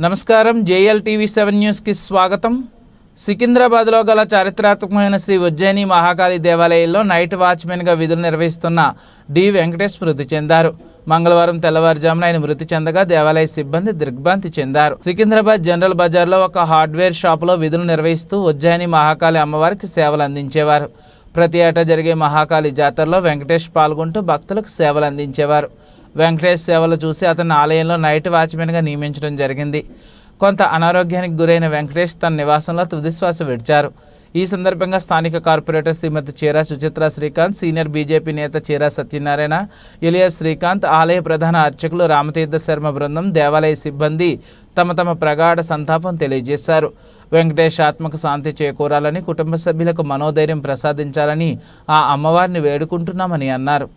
నమస్కారం. JL TV seven న్యూస్కి స్వాగతం. సికింద్రాబాద్లో గల చారిత్రాత్మకమైన శ్రీ ఉజ్జయిని మహాకాళి దేవాలయంలో నైట్ వాచ్మెన్గా విధులు నిర్వహిస్తున్న డి. వెంకటేష్ మృతి చెందారు. మంగళవారం తెల్లవారుజామున ఆయన మృతి చెందగా దేవాలయ సిబ్బంది దిగ్భ్రాంతి చెందారు. సికింద్రాబాద్ జనరల్ బజార్లో ఒక హార్డ్వేర్ షాపులో విధులు నిర్వహిస్తూ ఉజ్జయిని మహాకాళి అమ్మవారికి సేవలు అందించేవారు. ప్రతి ఏటా జరిగే మహాకాళి జాతరలో వెంకటేష్ పాల్గొంటూ భక్తులకు సేవలు అందించేవారు. వెంకటేష్ సేవలు చూసి అతన్ని ఆలయంలో నైట్ వాచ్మెన్గా నియమించడం జరిగింది. కొంత అనారోగ్యానికి గురైన వెంకటేష్ తన నివాసంలో తుదిశ్వాస విడిచారు. ఈ సందర్భంగా స్థానిక కార్పొరేటర్ శ్రీమతి చీరా సుచిత్ర శ్రీకాంత్ సీనియర్ బీజేపీ నేత చీరా సత్యనారాయణ ఇలియా శ్రీకాంత్ ఆలయ ప్రధాన అర్చకులు రామతీర్థ శర్మ బృందం దేవాలయ సిబ్బంది తమ తమ ప్రగాఢ సంతాపం తెలియజేశారు. వెంకటేష్ ఆత్మకు శాంతి చేకూరాలని కుటుంబ సభ్యులకు మనోధైర్యం ప్రసాదించాలని ఆ అమ్మవారిని వేడుకుంటున్నామని అన్నారు.